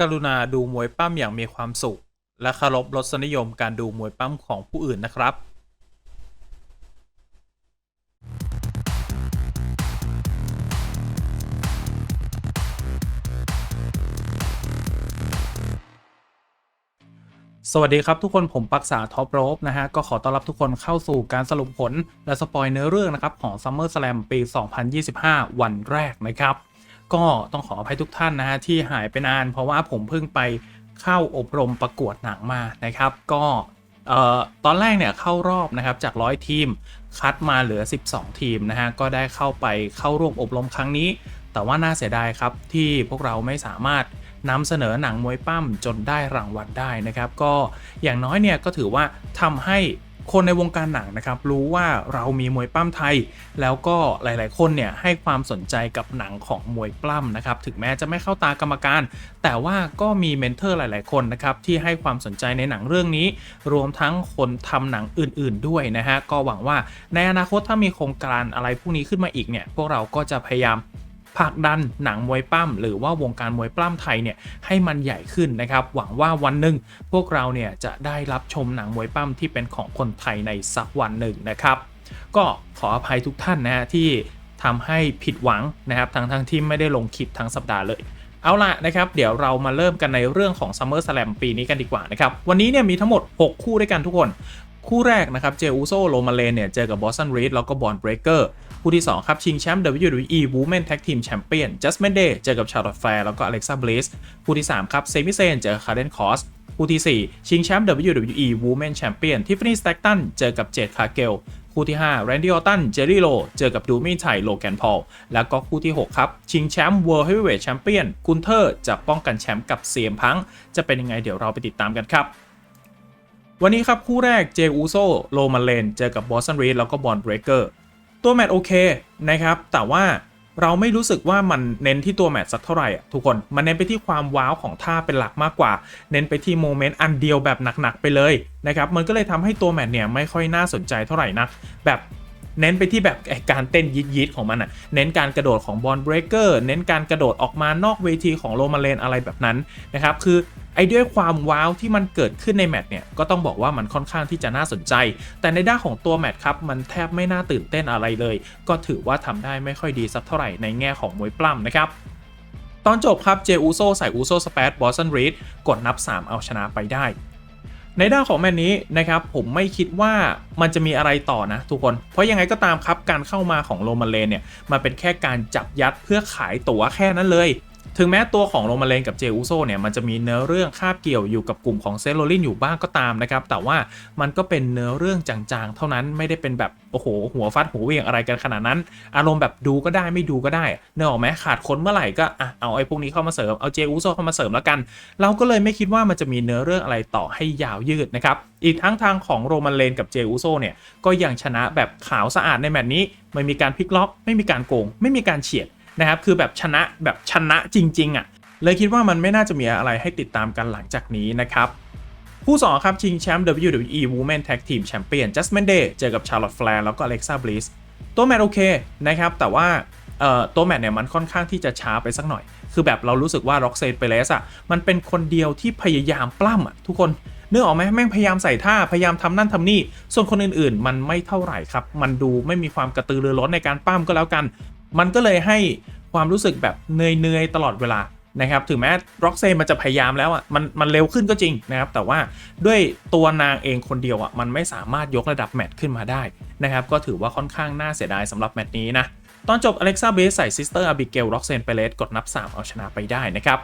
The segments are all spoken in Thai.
กรุณาดูมวยปั้มอย่างมีความสุข และเคารพรสนิยมการดูมวยปั้มของผู้อื่นนะครับสวัสดีครับทุกคนผมปักษาท็อปโรบนะฮะ ก็ขอต้อนรับทุกคนเข้าสู่การสรุปผล และสปอยเนื้อเรื่องนะครับ ของ Summer Slam ปี 2025 วันแรกนะครับ ก็ต้องขออภัยทุกท่านนะฮะที่หายไปนาน เพราะว่าผมเพิ่งไปเข้าอบรมประกวดหนังมานะครับ ก็ตอนแรกเนี่ยเข้ารอบนะครับจาก 100 ทีม คัดมาเหลือ 12 ทีมนะฮะก็ได้เข้าไปเข้าร่วมอบรมครั้งนี้ แต่ว่าน่าเสียดายครับที่พวกเราไม่สามารถนำเสนอหนังมวยปั้มจนได้รางวัลได้นะครับ ก็อย่างน้อยเนี่ยก็ถือว่าทำให้ คนในวงการหนังนะครับรู้ว่าเรามีมวยปั้มไทย แล้วก็หลาย ๆ คนเนี่ยให้ความสนใจกับหนังของมวยปล้ำนะครับถึงแม้จะไม่เข้าตากรรมการ แต่ว่าก็มีเมนเทอร์หลาย ๆ คนนะครับที่ให้ความสนใจในหนังเรื่องนี้ รวมทั้งคนทำหนังอื่น ๆ ด้วยนะฮะก็หวังว่าในอนาคตถ้ามีโครงการอะไรพวกนี้ขึ้นมาอีกเนี่ยพวกเราก็จะพยายาม ผลักดันหนังมวยปั้มหรือว่าวงการมวยปล้ำไทยเนี่ยให้มันใหญ่ขึ้นนะครับ หวังว่าวันหนึ่งพวกเราเนี่ยจะได้รับชมหนังมวยปั้มที่เป็นของคนไทยในสักวันหนึ่งนะครับ ก็ขออภัยทุกท่านนะฮะที่ทำให้ผิดหวังนะครับทั้งทั้งที่ไม่ได้ลงคลิปทั้งสัปดาห์เลยเอาละนะครับ เดี๋ยวเรามาเริ่มกันในเรื่องของ Summer Slam ปีนี้กันดีกว่านะครับ วันนี้เนี่ยมีทั้งหมด 6 คู่ด้วยกันทุกคน คู่แรกนะครับเจอูโซโรมาเลนเนี่ยเจอกับบอสตันรีดแล้วก็บอนเบรเกอร์คู่ที่ 2 ครับ ชิงแชมป์ WWE Women Tag Team Champion Jasmine Day เจอกับ Charlotte Flair แล้วก็ Alexa Bliss คู่ที่ 3 ครับเซมิเซนเจอกับ Karen Cross คู่ที่ 4 ชิงแชมป์ WWE Women Champion Tiffany Stratton เจอกับเจดคาเกลคู่ที่5 Randy Orton เจอรี่โลเจอกับดูมินไทโลแกนพอลแล้วก็คู่ที่ 6 ครับ ชิงแชมป์ World Heavyweight Champion กุนเทอร์จะป้องกันแชมป์กับเซียมพัง จะเป็นยังไงเดี๋ยวเราไปติดตามกันครับ วันนี้ครับคู่แรกเจอูโซโรมาเลนเจอกับบอสตันรีดแล้วก็บอลเบรเกอร์ตัวแมตช์โอเคนะครับ แต่ว่าเราไม่รู้สึกว่ามันเน้นที่ตัวแมตช์สักเท่าไหร่อะทุกคน มันเน้นไปที่ความว้าวของท่าเป็นหลักมากกว่า เน้นไปที่โมเมนต์อันเดียวแบบหนักๆไปเลยนะครับ มันก็เลยทำให้ตัวแมตช์เนี่ยไม่ค่อยน่าสนใจเท่าไหร่นัก แบบ เน้นไปที่แบบการเต้นยิดยิดๆของมันอะเน้นการกระโดดของบอลเบรกเกอร์ เน้นการกระโดดออกมานอกเวทีของโรมาเลนอะไรแบบนั้นนะครับ คือไอ้ด้วยความว้าวที่มันเกิดขึ้นในแมตช์เนี่ย ก็ต้องบอกว่ามันค่อนข้างที่จะน่าสนใจ แต่ในด้านของตัวแมตช์ครับ มันแทบไม่น่าตื่นเต้นอะไรเลย ก็ถือว่าทำได้ไม่ค่อยดีสักเท่าไหร่ในแง่ของมวยปล้ำนะครับตอนจบครับ เจอูโซใส่อูโซสเปซบอสตันรีดกดนับ 3 เอาชนะไปได้ ในด้านของแมตช์นี้นะครับผมไม่คิดว่ามันจะมีอะไรต่อนะทุกคน เพราะยังไงก็ตามครับการเข้ามาของโรมาเลนเนี่ยมันเป็นแค่การจับยัดเพื่อขายตั๋วแค่นั้นเลย ถึงแม้ตัวของโรมาเลนกับเจอูโซเนี่ยมันจะมีเนื้อเรื่องคาบเกี่ยวอยู่กับกลุ่มของเซโรลินอยู่บ้างก็ตามนะครับ แต่ว่ามันก็เป็นเนื้อเรื่องจางๆ เท่านั้นไม่ได้เป็นแบบโอ้โหหัวฟัดหัวเวียงอะไรกันขนาดนั้น อารมณ์แบบดูก็ได้ไม่ดูก็ได้เนกอออกไหมขาดคนเมื่อไหร่ก็อะเอาไอ้พวกนี้เข้ามาเสริมเอาเจอูโซเข้ามาเสริมแล้วกัน เราก็เลยไม่คิดว่ามันจะมีเนื้อเรื่องอะไรต่อให้ยาวยืดนะครับอีกทั้งทางของโรมันเลนกับเจอูโซเนี่ยก็ยังชนะแบบขาวสะอาดในแมตช์นี้ไม่มีการพลิกล็อก ไม่มีการโกง ไม่มีการเฉียด นะครับคือแบบชนะแบบชนะจริง ๆอะเลยคิดว่ามันไม่น่าจะมีอะไรให้ติดตามกันหลังจากนี้นะครับคู่สองครับ ชิงแชมป์ WWE Women Tag Team Champion Jasmine Day เจอกับ Charlotte Flair แล้วก็ Alexa Bliss ตัวแมตช์โอเคนะครับ แต่ว่าตัวแมตช์เนี่ยมันค่อนข้างที่จะช้าไปสักหน่อย คือแบบเรารู้สึกว่า Roxanne Perez อะมันเป็นคนเดียวที่พยายามปล้ำอะทุกคนนึกออกไหมแม่งพยายามใส่ท่า พยายามทำนั่นทำนี่ ส่วนคนอื่นๆ มันไม่เท่าไหร่ครับ มันดูไม่มีความกระตือรือร้นในการปล้ำก็แล้วกัน มันก็เลยให้ความรู้สึกแบบเนยๆตลอดเวลานะครับถึงแม้ร็อกเซนมันจะพยายามแล้วอะมันมันเร็วขึ้นก็จริงนะครับแต่ว่าด้วยตัวนางเองคนเดียวอะมันไม่สามารถยกระดับแมตช์ขึ้นมาได้นะครับก็ถือว่าค่อนข้างน่าเสียดายสำหรับแมตช์นี้นะตอนจบอเล็กซ่าเบสใส่ซิสเตอร์อาบิเกลร็อกเซนเปเลสกดนับ 3 เอาชนะไปได้นะครับ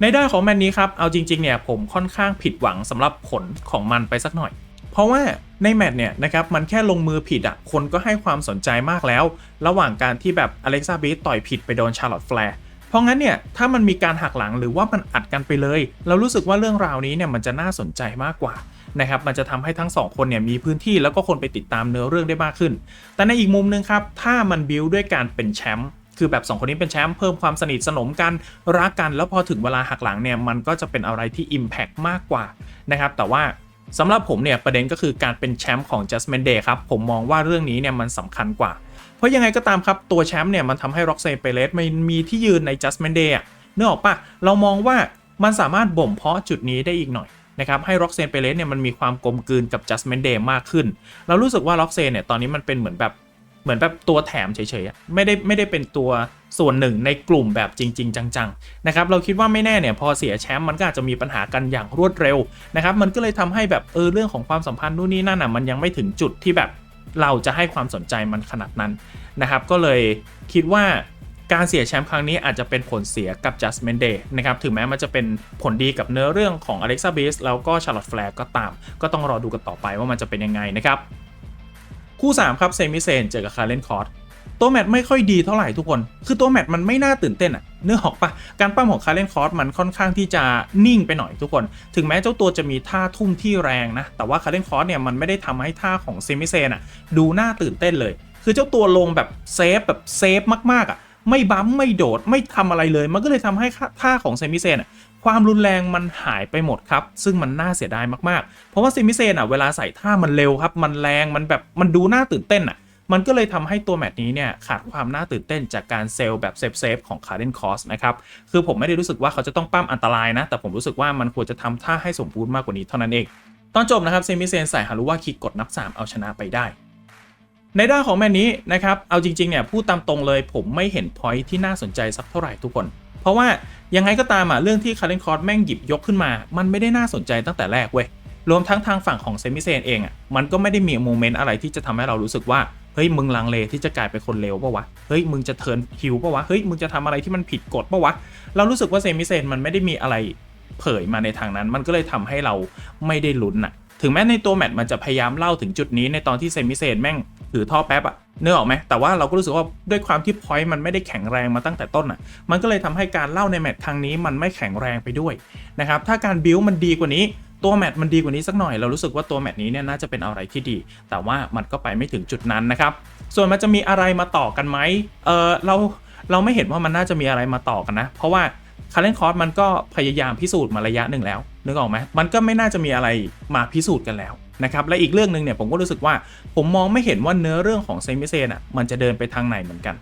ในด้านของแมตช์นี้ครับเอาจริงๆเนี่ยผมค่อนข้างผิดหวังสำหรับผลของมันไปสักหน่อย เพราะว่าในแมตช์เนี่ยนะครับมันแค่ลงมือผิดอะคนก็ให้ความสนใจมากแล้ว ระหว่างการที่แบบอเล็กซ่าเบสต่อยผิดไปโดนชาร์ลอตแฟร์เพราะงั้นเนี่ยถ้ามันมีการหักหลังหรือว่ามันอัดกันไปเลย เรารู้สึกว่าเรื่องราวนี้เนี่ยมันจะน่าสนใจมากกว่านะครับมันจะทำให้ทั้งสองคนเนี่ยมีพื้นที่แล้วก็คนไปติดตามเนื้อเรื่องได้มากขึ้น แต่ในอีกมุมหนึงครับถ้ามันบิวด้วยการเป็นแชมป์คือแบบ 2 คนนี้เป็นแชมป์เพิ่มความสนิทสนมกันรักกัน แล้วพอถึงเวลาหักหลังเนี่ยมันก็จะเป็นอะไรที่ Impact มากกว่านะครับแต่ว่า สำหรับผมเนี่ยประเด็นก็คือการเป็นแชมป์ของ Justman Day ครับ ผมมองว่าเรื่องนี้เนี่ยมันสำคัญกว่า เพราะยังไงก็ตามครับ ตัวแชมป์เนี่ยมันทำให้ Roxanne Perez ไม่มีที่ยืนใน Justman Day อะนึกอออกปะเรามองว่ามันสามารถบ่มเพาะจุดนี้ได้อีกหน่อยนะครับให้ร็อกเซนเปเลสเนี่ยมันมีความกลมกลืนกับ just men Day มากขึ้น เรารู้สึกว่าร็อกเซนเนี่ยตอนนี้มันเป็นเหมือนแบบ เหมือนแบบตัวแถมเฉยๆไม่ได้ไม่ได้เป็นตัวส่วนหนึ่งในกลุ่มแบบจริง ๆ จังๆนะครับเราคิดว่าไม่แน่เนี่ยพอเสียแชมป์มันก็อาจจะมีปัญหากันอย่างรวดเร็วนะครับมันก็เลยทำให้แบบเออเรื่องของความสัมพันธ์นู่นนี่นั่นอะมันยังไม่ถึงจุดที่แบบเราจะให้ความสนใจมันขนาดนั้นนะครับก็เลยคิดว่าการเสียแชมป์ครั้งนี้อาจจะเป็นผลเสียกับ Judgment Day นะครับถึงแม้มันจะเป็นผลดีกับเนื้อเรื่องของ Alexa Bliss แล้วก็ Charlotte Flair ก็ตาม ก็ต้องรอดูกันต่อไปว่ามันจะเป็นยังไงนะครับ คู่ 3 ครับเซมิเซนเจอกับคาร์เลนคอร์ตัวแมตช์ไม่ค่อยดีเท่าไหร่ทุกคน คือตัวแมตช์มันไม่น่าตื่นเต้นอะเนื้อหอกปะการปั้มของคาร์เลนคอร์สมันค่อนข้างที่จะนิ่งไปหน่อยทุกคน ถึงแม้เจ้าตัวจะมีท่าทุ่มที่แรงนะ แต่ว่าคาร์เลนคอร์สเนี่ยมันไม่ได้ทำให้ท่าของเซมิเซนอะดูน่าตื่นเต้นเลย คือเจ้าตัวลงแบบเซฟแบบเซฟมากๆอะไม่บัมไม่โดดไม่ทำอะไรเลย มันก็เลยทำให้ท่าของเซมิเซนอะ ความรุนแรงมันหายไปหมดครับ ซึ่งมันน่าเสียดายมากๆ เพราะว่าเซมิเซนอะเวลาใส่ท่ามันเร็วครับ มันแรงมันแบบมันดูน่าตื่นเต้นอะ มันก็เลยทำให้ตัวแมตช์นี้เนี่ยขาดความน่าตื่นเต้นจากการเซลล์แบบเซฟเซฟของคาร์เดนคอสนะครับ คือผมไม่ได้รู้สึกว่าเขาจะต้องปั้มอันตรายนะ แต่ผมรู้สึกว่ามันควรจะทำท่าให้สมบูรณ์มากกว่านี้เท่านั้นเอง ตอนจบนะครับเซมิเซนใส่ฮารุว่าคิกกดนับ 3 เอาชนะไปได้ในด้านของแมตช์นี้นะครับ เอาจริงๆเนี่ยพูดตามตรงเลยผมไม่เห็นพอยที่น่าสนใจสักเท่าไหร่ทุกคน เพราะว่ายังไงก็ตามอะเรื่องที่คาร์เรนคอร์สแม่งหยิบยกขึ้นมา มันไม่ได้น่าสนใจตั้งแต่แรกเว้ยรวมทั้งทางฝั่งของเซมิเซนเองอะมันก็ไม่ได้มีโมเมนต์อะไรที่จะทำให้เรารู้สึกว่าเฮ้ยมึงลังเลที่จะกลายเป็นคนเลวปะวะเฮ้ยมึงจะเทิร์นฮิวปะวะเฮ้ยมึงจะทำอะไรที่มันผิดกฎปะวะเรารู้สึกว่าเซมิเซนมันไม่ได้มีอะไรเผยมาในทางนั้น มันก็เลยทำให้เราไม่ได้ลุ้นอะถึงแม้ในตัวแมตช์มันจะพยายามเล่าถึงจุดนี้ในตอนที่เซมิเซนแม่ง ถือท่อแป๊บอะเนื้อออกไหมแต่ว่าเราก็รู้สึกว่าด้วยความที่พอยต์มันไม่ได้แข็งแรงมาตั้งแต่ต้นอะมันก็เลยทำให้การเล่าในแมตช์ครั้งนี้มันไม่แข็งแรงไปด้วยนะครับถ้าการบิวมันดีกว่านี้ตัวแมตช์มันดีกว่านี้สักหน่อยเรารู้สึกว่าตัวแมตช์นี้เนี่ยน่าจะเป็นอะไรที่ดี แต่ว่ามันก็ไปไม่ถึงจุดนั้นนะครับส่วนมันจะมีอะไรมาต่อกันไหมเออเราเราไม่เห็นว่ามันน่าจะมีอะไรมาต่อกันนะ เพราะว่าคาร์เลนคอร์สมันก็พยายามพิสูจน์มาระยะหนึ่งแล้วนึกออกไหมมันก็ไม่น่าจะมีอะไรมาพิสูจน์กันแล้ว นะครับและอีกเรื่องหนึ่งเนี่ยผมก็รู้สึกว่าผมมองไม่เห็นว่าเนื้อเรื่องของเซมิเซนอะมันจะเดินไปทางไหนเหมือนกัน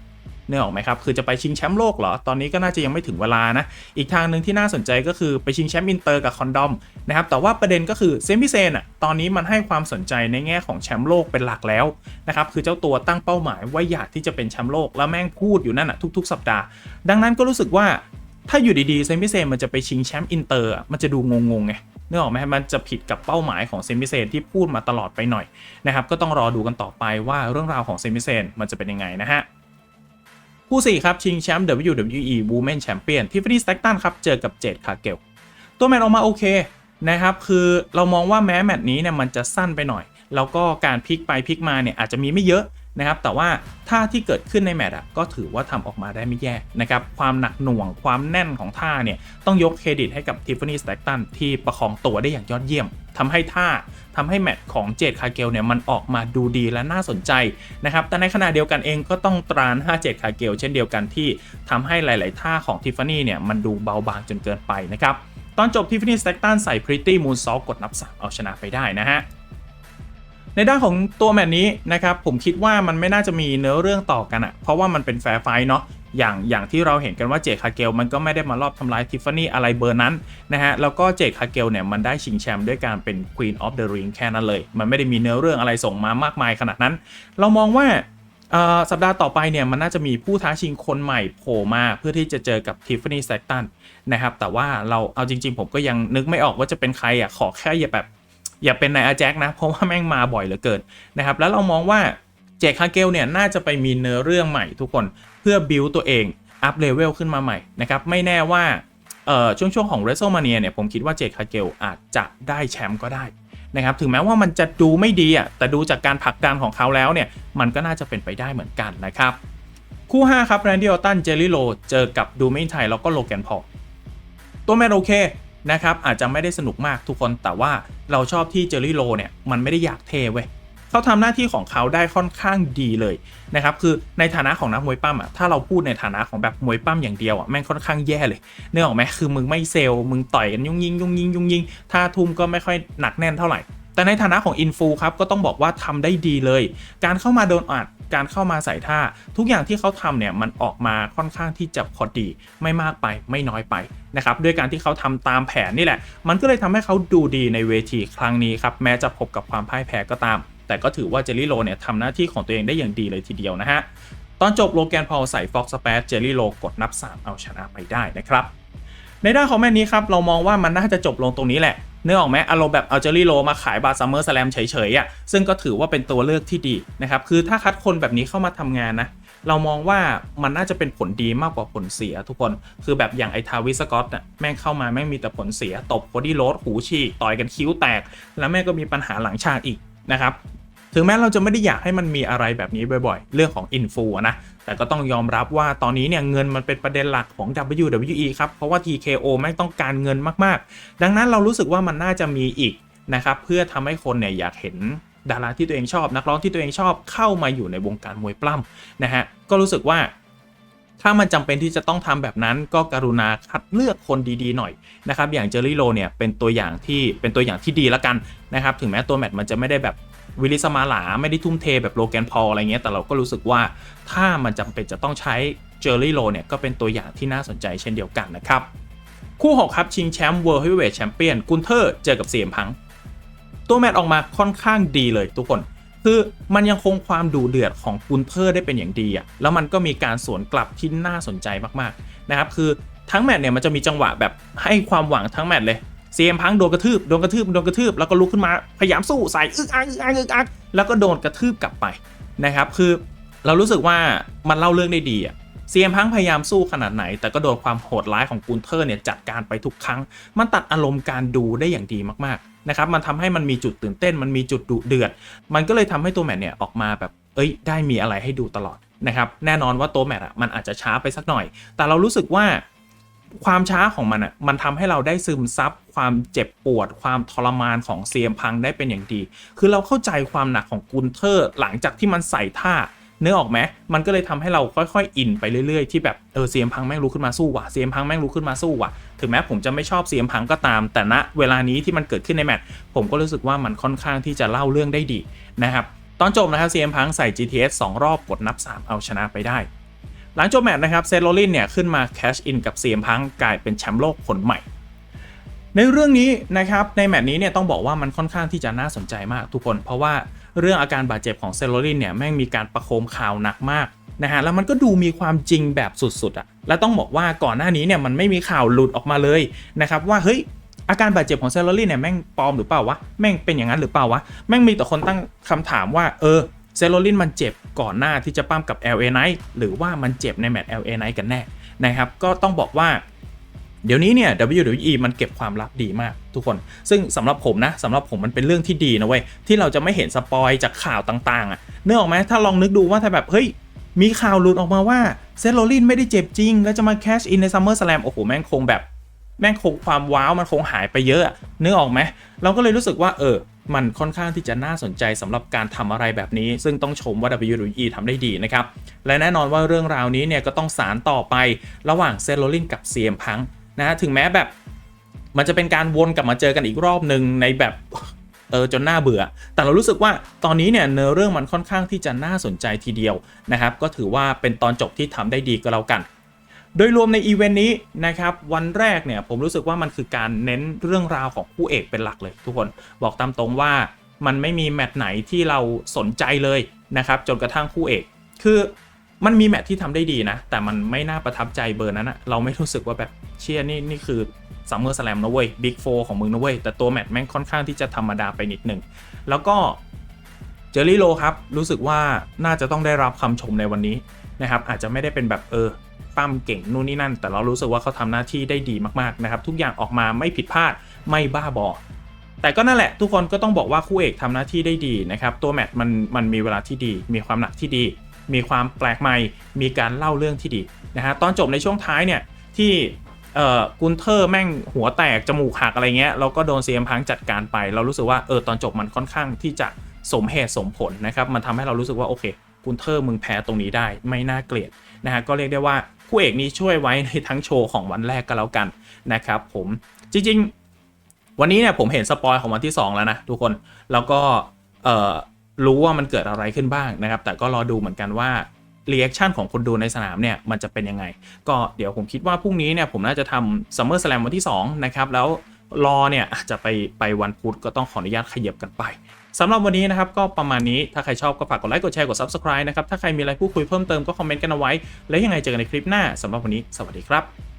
เนื้อออกไหมครับ คือจะไปชิงแชมป์โลกเหรอ ตอนนี้ก็น่าจะยังไม่ถึงเวลานะ อีกทางหนึ่งที่น่าสนใจก็คือไปชิงแชมป์อินเตอร์กับคอนดอมนะครับ แต่ว่าประเด็นก็คือเซมิเซนอะ ตอนนี้มันให้ความสนใจในแง่ของแชมป์โลกเป็นหลักแล้วนะครับ คือเจ้าตัวตั้งเป้าหมายว่าอยากที่จะเป็นแชมป์โลก แล้วแม่งพูดอยู่นั่นอะทุก ๆ สัปดาห์ ดังนั้นก็รู้สึกว่าถ้าอยู่ดีๆเซมิเซนมันจะไปชิงแชมป์อินเตอร์มันจะดูงงๆไง นึกออกไหมมันจะผิดกับเป้าหมายของเซมิเซนที่พูดมาตลอดไปหน่อยนะครับก็ต้องรอดูกันต่อไปว่าเรื่องราวของเซมิเซนมันจะเป็นยังไงนะฮะคู่4ครับชิงแชมป์ WWE Women Champion ทิฟฟานี่สแต็กตันครับเจอกับเจดคาเกลตัวแมตช์ออกมาโอเคนะครับคือเรามองว่าแม้แมตช์นี้เนี่ยมันจะสั้นไปหน่อย แล้วก็การพลิกไปพลิกมาเนี่ยอาจจะมีไม่เยอะ นะครับแต่ว่าท่าที่เกิดขึ้นในแมตช์ก็ถือว่าทำออกมาได้ไม่แย่นะครับความหนักหน่วงความแน่นของท่าเนี่ยต้องยกเครดิตให้กับทิฟฟานี่สแต็กตันที่ประคองตัวได้อย่างยอดเยี่ยมทำให้ท่าทำให้แมตช์ของเจดคาเกลเนี่ยมันออกมาดูดีและน่าสนใจนะครับแต่ในขณะเดียวกันเองก็ต้องตราน5เจดคาเกลเช่นเดียวกันที่ทำให้หลาย ๆ ท่าของทิฟฟานี่เนี่ยมันดูเบาบางจนเกินไปนะครับตอนจบทิฟฟานี่สแต็กตันใส่พริตตี้มูนซอลกดนับ3เอาชนะไปได้นะฮะ ในด้านของตัวแมตช์นี้นะครับผมคิดว่ามันไม่น่าจะมีเนื้อเรื่องต่อกันอะเพราะว่ามันเป็นแฟร์ไฟเนาะอย่างอย่างที่เราเห็นกันว่าเจดคาเกลมันก็ไม่ได้มารอบทำร้ายทิฟฟานี่อะไรเบอร์นั้นนะฮะแล้วก็เจดคาเกลเนี่ยมันได้ชิงแชมป์ด้วยการเป็น Queen of the Ring แค่นั้นเลย มันไม่ได้มีเนื้อเรื่องอะไรส่งมามากมายขนาดนั้น เรามองว่าสัปดาห์ต่อไปเนี่ยมันน่าจะมีผู้ท้าชิงคนใหม่โผล่มาเพื่อที่จะเจอกับทิฟฟานี่แซกตันนะครับแต่ว่าเราเอาจริง ๆ ผมก็ยังนึกไม่ออกว่าจะเป็นใครอะขอแค่อย่าแบบ อย่าเป็นนายอาแจ็คนะ เพราะว่าแม่งมาบ่อยเหลือเกินนะครับแล้วเรามองว่าเจคคาเกลเนี่ยน่าจะไปมีเนื้อเรื่องใหม่ทุกคนเพื่อบิวตัวเองอัพเลเวลขึ้นมาใหม่นะครับไม่แน่ว่าเอ่อช่วงช่วงของ w r e s t l e m a n i a เนี่ยผมคิดว่าเจคคาเกลอาจจะได้แชมป์ก็ได้นะครับถึงแม้ว่ามันจะดูไม่ดีอะแต่ดูจากการผลักดันของเขาแล้วเนี่ยมันก็น่าจะเป็นไปได้เหมือนกันนะครับคู่ 5 ครับแรนดี้ออตันเจอริโลเจอกับดูมินไทยแล้วก็โลแกนพอตัวแมนโอเค นะครับอาจจะไม่ได้สนุกมากทุกคนแต่ว่าเราชอบที่เจอรี่โลเนี่ยมันไม่ได้อยากเทเว้ยเขาทำหน้าที่ของเขาได้ค่อนข้างดีเลยนะครับคือในฐานะของนักมวยปั้มอะถ้าเราพูดในฐานะของแบบมวยปั้มอย่างเดียวอะแม่งค่อนข้างแย่เลยเนื้อออกไหมคือมึงไม่เซลล์มึงต่อยกันยุ่งยิงยุ่งยิงยุ่งยิงท่าทุ่มก็ไม่ค่อยหนักแน่นเท่าไหร่ แต่ในฐานะของอินฟูครับก็ต้องบอกว่าทำได้ดีเลย การเข้ามาโดนอัด การเข้ามาใส่ท่า ทุกอย่างที่เขาทำเนี่ยมันออกมาค่อนข้างที่จะพอดี ไม่มากไปไม่น้อยไปนะครับด้วยการที่เขาทำตามแผนนี่แหละ มันก็เลยทำให้เขาดูดีในเวทีครั้งนี้ครับแม้จะพบกับความพ่ายแพ้ก็ตาม แต่ก็ถือว่าเจลลี่โลเนี่ยทำหน้าที่ของตัวเองได้อย่างดีเลยทีเดียวนะฮะตอนจบโลแกนพอลใส่ฟ็อกซ์สเปซเจลลี่โลกดนับ 3 เอาชนะไปได้นะครับในด้านของแมตช์นี้ครับเรามองว่ามันน่าจะจบลงตรงนี้แหละ เนื้อออกไหมอารมณ์แบบเอาเจอรี่โลมาขายบาร์ซัมเมอร์สแลมเฉยๆอะซึ่งก็ถือว่าเป็นตัวเลือกที่ดีนะครับคือถ้าคัดคนแบบนี้เข้ามาทำงานนะเรามองว่ามันน่าจะเป็นผลดีมากกว่าผลเสียทุกคน คือแบบอย่างไอทาวิสกอตน่ะแม่งเข้ามาแม่งมีแต่ผลเสีย ตบโคดี้โรดหูฉีกต่อยกันคิ้วแตก แล้วแม่งก็มีปัญหาหลังฉากอีกนะครับ ถึงแม้เราจะไม่ได้อยากให้มันมีอะไรแบบนี้บ่อยๆ เรื่องของอินฟูนะแต่ก็ต้องยอมรับว่าตอนนี้เนี่ยเงินมันเป็นประเด็นหลักของ WWE ครับ เพราะว่า TKO ไม่ต้องการเงินมากๆ ดังนั้นเรารู้สึกว่ามันน่าจะมีอีกนะครับเพื่อทำให้คนเนี่ยอยากเห็นดาราที่ตัวเองชอบ นักร้องที่ตัวเองชอบเข้ามาอยู่ในวงการมวยปล้ำนะฮะก็รู้สึกว่าถ้ามันจำเป็นที่จะต้องทำแบบนั้นก็กรุณาคัดเลือกคนดีๆหน่อยนะครับอย่างเจอรี่โลเนี่ยเป็นตัวอย่างที่เป็นตัวอย่างที่ดีแล้วกันนะครับถึงแม้ตัวแมตช์มันจะไม่ได้แบบ วิลิสมาหลาไม่ได้ทุ่มเทแบบโลแกนพอลอะไรเงี้ยแต่เราก็รู้สึกว่าถ้ามันจำเป็นจะต้องใช้เจอร์รี่โลเนี่ยก็เป็นตัวอย่างที่น่าสนใจเช่นเดียวกันนะครับ คู่หกครับชิงแชมป์ World Heavyweight Champion กุนเทอร์เจอกับเสียมพัง ตัวแมตช์ออกมาค่อนข้างดีเลยทุกคนคือมันยังคงความดูเดือดของกุนเทอร์ได้เป็นอย่างดีอะแล้วมันก็มีการสวนกลับที่น่าสนใจมากๆนะครับคือทั้งแมตช์เนี่ยมันจะมีจังหวะแบบให้ความหวังทั้งแมตช์เลย เซียมพังโดนกระทืบโดนกระทืบโดนกระทืบแล้วก็ลุกขึ้นมาพยายามสู้ใส่อึกอักอึกอักอึกอักแล้วก็โดนกระทืบกลับไปนะครับ คือเรารู้สึกว่ามันเล่าเรื่องได้ดีอะเซียมพังพยายามสู้ขนาดไหน แต่ก็โดนความโหดร้ายของกุนเทอร์เนี่ยจัดการไปทุกครั้ง มันตัดอารมณ์การดูได้อย่างดีมากๆนะครับมันทำให้มันมีจุดตื่นเต้น มันมีจุดดุเดือด มันก็เลยทำให้ตัวแมตช์เนี่ยออกมาแบบเอ้ย ได้มีอะไรให้ดูตลอดนะครับแน่นอนว่าตัวแมตช์อะมันอาจจะช้าไปสักหน่อย แต่เรารู้สึกว่า ความช้าของมันอะมันทำให้เราได้ซึมซับความเจ็บปวด ความทรมานของเซียมพังได้เป็นอย่างดี คือเราเข้าใจความหนักของกุนเทอร์ หลังจากที่มันใส่ท่าเนื้อออกไหมมันก็เลยทำให้เราค่อยๆ อินไปเรื่อยๆ ที่แบบเออเซียมพังแม่งลุกขึ้นมาสู้ว่ะเซียมพังแม่งลุกขึ้นมาสู้ว่ะ ถึงแม้ผมจะไม่ชอบเซียมพังก็ตาม แต่ณเวลานี้ที่มันเกิดขึ้นในแมตช์ผมก็รู้สึกว่ามันค่อนข้างที่จะเล่าเรื่องได้ดีนะครับ ตอนจบนะครับเซียมพังใส่ GTS 2 รอบกดนับ 3 เอาชนะไปได้ หลังจบแมตช์นะครับเซโรลินเนี่ยขึ้นมาแคชอินกับเซียมพังกลายเป็นแชมป์โลกคนใหม่ ในเรื่องนี้นะครับในแมตช์นี้เนี่ยต้องบอกว่ามันค่อนข้างที่จะน่าสนใจมากทุกคน เพราะว่าเรื่องอาการบาดเจ็บของเซโรลินเนี่ยแม่งมีการประโคมข่าวหนักมากนะฮะแล้วมันก็ดูมีความจริงแบบสุดๆอะและต้องบอกว่าก่อนหน้านี้เนี่ยมันไม่มีข่าวหลุดออกมาเลยนะครับว่าเฮ้ยอาการบาดเจ็บของเซโรลินเนี่ยแม่งปลอมหรือเปล่าวะแม่งเป็นอย่างนั้นหรือเปล่าวะแม่งมีแต่คนตั้งคำถามว่า เออ เซโรลินมันเจ็บก่อนหน้าที่จะปั้มกับ LA Knight หรือว่ามันเจ็บในแมตช์ LA Knight กันแน่นะครับ ก็ต้องบอกว่าเดี๋ยวนี้เนี่ย WWE มันเก็บความลับดีมากทุกคน ซึ่งสำหรับผมนะสำหรับผมมันเป็นเรื่องที่ดีนะเว้ย ที่เราจะไม่เห็นสปอยจากข่าวต่างๆอะ่ะเนื่อออกไหมถ้าลองนึกดูว่าถ้าแบบ เฮ้ย มีข่าวหลุดออกมาว่าเซโรลินไม่ได้เจ็บจริง แล้วจะมาแคชอินในซัมเมอร์สแลมโอ้โห แม่งคงแบบ แม่งคงความว้าวมันคงหายไปเยอะอะนึกออกไหมเราก็เลยรู้สึกว่าเออ มันค่อนข้างที่จะน่าสนใจสำหรับการทำอะไรแบบนี้ ซึ่งต้องชมว่า WWE ทำได้ดีนะครับ และแน่นอนว่าเรื่องราวนี้เนี่ยก็ต้องสารต่อไประหว่างเซโรลินกับเซียมพังนะฮะถึงแม้แบบ มันจะเป็นการวนกลับมาเจอกันอีกรอบหนึ่งในแบบเออจนน่าเบื่อ แต่เรารู้สึกว่าตอนนี้เนี่ยเนื้อเรื่องมันค่อนข้างที่จะน่าสนใจทีเดียวนะครับ ก็ถือว่าเป็นตอนจบที่ทำได้ดีก็แล้วกัน โดยรวมในอีเวนต์นี้นะครับวันแรกเนี่ยผมรู้สึกว่ามันคือการเน้นเรื่องราวของคู่เอกเป็นหลักเลย ทุกคนบอกตามตรงว่ามันไม่มีแมตช์ไหนที่เราสนใจเลยนะครับจนกระทั่งคู่เอก คือมันมีแมตช์ที่ทำได้ดีนะ แต่มันไม่น่าประทับใจเบอร์นั้นอะเราไม่รู้สึกว่าแบบเชียนี่นี่คือซัมเมอร์สแลมนะเว้ยบิ๊กโฟของมึงนะเว้ยแต่ตัวแมตช์แม่งค่อนข้างที่จะธรรมดาไปนิดหนึ่งแล้วก็เจอรี่โลครับรู้สึกว่าน่าจะต้องได้รับคำชมในวันนี้นะครับอาจจะไม่ได้เป็นแบบเออ ปั้มเก่งนู่นนี่นั่น แต่เรารู้สึกว่าเขาทำหน้าที่ได้ดีมากๆนะครับทุกอย่างออกมาไม่ผิดพลาดไม่บ้าบอแต่ก็นั่นแหละทุกคนก็ต้องบอกว่าคู่เอกทำหน้าที่ได้ดีนะครับตัวแมตช์มันมันมีเวลาที่ดี มีความหนักที่ดี มีความแปลกใหม่ มีการเล่าเรื่องที่ดีนะฮะตอนจบในช่วงท้ายเนี่ยที่เอ่อกุนเทอร์แม่งหัวแตกจมูกหักอะไรเงี้ยเราก็โดนเซียมพังจัดการไป เรารู้สึกว่าเออตอนจบมันค่อนข้างที่จะสมเหตุสมผลนะครับมันทำให้เรารู้สึกว่าโอเคกุนเทอร์มึงแพ้ตรงนี้ได้ไม่น่าเกลียดนะฮะก็เรียกได้ว่า คู่เอกนี้ช่วยไว้ในทั้งโชว์ของวันแรกก็แล้วกันนะครับผมจริงๆ วันนี้เนี่ยผมเห็นสปอยของวันที่ 2 แล้วนะทุกคนแล้วก็รู้ว่ามันเกิดอะไรขึ้นบ้างนะครับ แต่ก็รอดูเหมือนกันว่ารีแอคชั่นของคนดูในสนามเนี่ยมันจะเป็นยังไง ก็เดี๋ยวผมคิดว่าพรุ่งนี้เนี่ยผมน่าจะทำ Summer Slam วันที่ 2 นะครับ แล้วรอเนี่ยอาจจะไปไปวันพุธก็ต้องขออนุญาตขยับกันไป สำหรับวันนี้นะครับก็ประมาณนี้ถ้าใครชอบก็ฝากกดไลค์กดแชร์กด Subscribe นะครับถ้าใครมีอะไรพูดคุยเพิ่มเติมก็คอมเมนต์กันเอาไว้ แล้วยังไงเจอกันในคลิปหน้าสำหรับวันนี้สวัสดีครับ